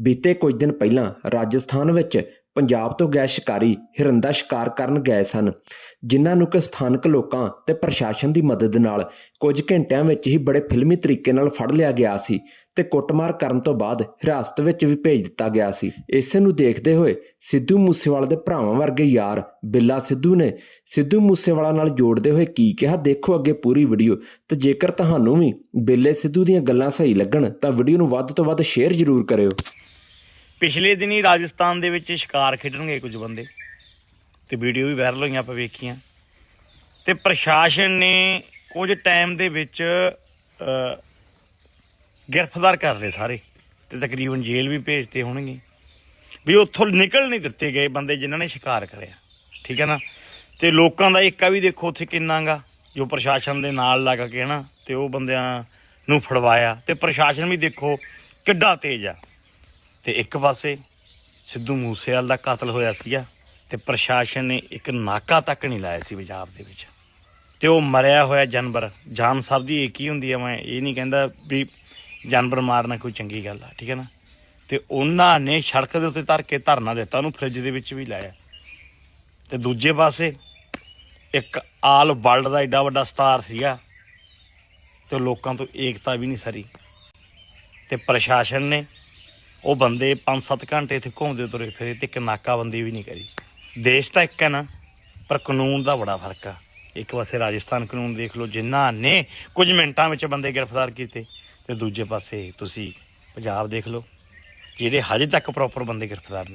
ਬੀਤੇ ਕੁਝ ਦਿਨ ਪਹਿਲਾਂ ਰਾਜਸਥਾਨ ਵਿੱਚ ਪੰਜਾਬ ਤੋਂ ਗਏ ਸ਼ਿਕਾਰੀ ਹਿਰਨ ਦਾ ਸ਼ਿਕਾਰ ਕਰਨ ਗਏ ਸਨ, ਜਿਨ੍ਹਾਂ ਨੂੰ ਕਿ ਸਥਾਨਕ ਲੋਕਾਂ ਤੇ ਪ੍ਰਸ਼ਾਸਨ ਦੀ ਮਦਦ ਨਾਲ ਕੁਝ ਘੰਟਿਆਂ ਵਿੱਚ ਹੀ ਬੜੇ ਫਿਲਮੀ ਤਰੀਕੇ ਨਾਲ ਫੜ ਲਿਆ ਗਿਆ ਸੀ ਤੇ ਕੁੱਟਮਾਰ ਕਰਨ ਤੋਂ ਬਾਅਦ ਹਿਰਾਸਤ ਵਿੱਚ ਵੀ ਭੇਜ ਦਿੱਤਾ ਗਿਆ ਸੀ। ਇਸੇ ਨੂੰ ਦੇਖਦੇ ਹੋਏ ਸਿੱਧੂ ਮੂਸੇਵਾਲਾ ਦੇ ਭਰਾਵਾਂ ਵਰਗੇ ਯਾਰ ਬਿੱਲਾ ਸਿੱਧੂ ਨੇ ਸਿੱਧੂ ਮੂਸੇਵਾਲਾ ਨਾਲ ਜੋੜਦੇ ਹੋਏ ਕੀ ਕਿਹਾ, ਦੇਖੋ ਅੱਗੇ ਪੂਰੀ ਵੀਡੀਓ ਤੇ ਜੇਕਰ ਤੁਹਾਨੂੰ ਵੀ ਬਿੱਲੇ ਸਿੱਧੂ ਦੀਆਂ ਗੱਲਾਂ ਸਹੀ ਲੱਗਣ ਤਾਂ ਵੀਡੀਓ ਨੂੰ ਵੱਧ ਤੋਂ ਵੱਧ ਸ਼ੇਅਰ ਜ਼ਰੂਰ ਕਰਿਓ। ਪਿਛਲੇ ਦਿਨੀ ਰਾਜਸਥਾਨ ਦੇ ਵਿੱਚ ਸ਼ਿਕਾਰ ਖੇਡਣਗੇ ਕੁਝ ਬੰਦੇ ਤੇ ਵੀਡੀਓ ਵੀ ਵਾਇਰਲ ਹੋਈਆਂ ਆਪਾਂ ਵੇਖੀਆਂ। ਤੇ ਪ੍ਰਸ਼ਾਸਨ ਨੇ ਕੁਝ ਟਾਈਮ ਦੇ ਵਿੱਚ ਗ੍ਰਿਫਤਾਰ ਕਰ ਲਏ ਸਾਰੇ ਤੇ ਤਕਰੀਬਨ ਜੇਲ੍ਹ ਵੀ ਭੇਜਤੇ ਹੋਣਗੇ। ਵੀ ਉੱਥੋਂ ਨਿਕਲ ਨਹੀਂ ਦਿੱਤੇ ਗਏ ਬੰਦੇ ਜਿਨ੍ਹਾਂ ਨੇ ਸ਼ਿਕਾਰ ਕਰਿਆ। ਠੀਕ ਹੈ ਨਾ? ਤੇ ਲੋਕਾਂ ਦਾ ਏਕਾ ਵੀ ਦੇਖੋ ਉੱਥੇ ਕਿੰਨਾਗਾ ਜੋ ਪ੍ਰਸ਼ਾਸਨ ਦੇ ਨਾਲ ਲੱਗ ਕੇ ਨਾ ਤੇ ਉਹ ਬੰਦਿਆਂ ਨੂੰ ਫੜਵਾਇਆ। ਤੇ ਪ੍ਰਸ਼ਾਸਨ ਵੀ ਦੇਖੋ ਕਿੱਡਾ ਤੇਜ਼ ਆ। ਤੇ ਇੱਕ ਪਾਸੇ ਸਿੱਧੂ ਮੂਸੇਵਾਲ ਦਾ ਕਤਲ ਹੋਇਆ ਸੀਗਾ ਤੇ ਪ੍ਰਸ਼ਾਸਨ ਨੇ ਇੱਕ ਨਾਕਾ ਤੱਕ ਨਹੀਂ ਲਾਇਆ ਸੀ ਪੰਜਾਬ ਦੇ ਵਿੱਚ। ਤੇ ਉਹ ਮਰਿਆ ਹੋਇਆ ਜਾਨਵਰ, ਜਾਨ ਸਭ ਦੀ ਇੱਕ ਹੀ ਹੁੰਦੀ ਆ, ਮੈਂ ਇਹ ਨਹੀਂ ਕਹਿੰਦਾ ਵੀ ਜਾਨਵਰ ਮਾਰਨਾ ਕੋਈ ਚੰਗੀ ਗੱਲ ਆ, ਠੀਕ ਹੈ ਨਾ? ਤੇ ਉਹਨਾਂ ਨੇ ਸੜਕ ਦੇ ਉੱਤੇ ਧਰ ਕੇ ਧਰਨਾ ਦਿੱਤਾ, ਉਹਨੂੰ ਫ੍ਰਿਜ ਦੇ ਵਿੱਚ ਵੀ ਲਾਇਆ। ਤੇ ਦੂਜੇ ਪਾਸੇ ਇੱਕ ਆਲ ਵਰਲਡ ਦਾ ਏਡਾ ਵੱਡਾ ਸਟਾਰ ਸੀਗਾ ਤੇ ਉਹ ਲੋਕਾਂ ਤੋਂ ਏਕਤਾ ਵੀ ਨਹੀਂ ਸਰੀ। ਤੇ ਪ੍ਰਸ਼ਾਸਨ ਨੇ ਉਹ ਬੰਦੇ 5-7 ਘੰਟੇ ਇੱਥੇ ਘੁੰਮਦੇ ਤੁਰੇ ਫਿਰੇ ਤੇ ਇੱਕ ਨਾਕਾਬੰਦੀ ਵੀ ਨਹੀਂ ਕਰੀ। ਦੇਸ਼ ਤਾਂ ਇੱਕ ਹੈ ਨਾ, ਪਰ ਕਾਨੂੰਨ ਦਾ ਬੜਾ ਫ਼ਰਕ ਆ। ਇੱਕ ਪਾਸੇ ਰਾਜਸਥਾਨ ਕਾਨੂੰਨ ਦੇਖ ਲਓ ਜਿਨ੍ਹਾਂ ਨੇ ਕੁਝ ਮਿੰਟਾਂ ਵਿੱਚ ਬੰਦੇ ਗ੍ਰਿਫਤਾਰ ਕੀਤੇ ਤੇ ਦੂਜੇ ਪਾਸੇ ਤੁਸੀਂ ਪੰਜਾਬ ਦੇਖ ਲਓ, ਜਿਹੜੇ ਹਜੇ ਤੱਕ ਪ੍ਰੋਪਰ ਬੰਦੇ ਗ੍ਰਿਫਤਾਰ ਨਹੀਂ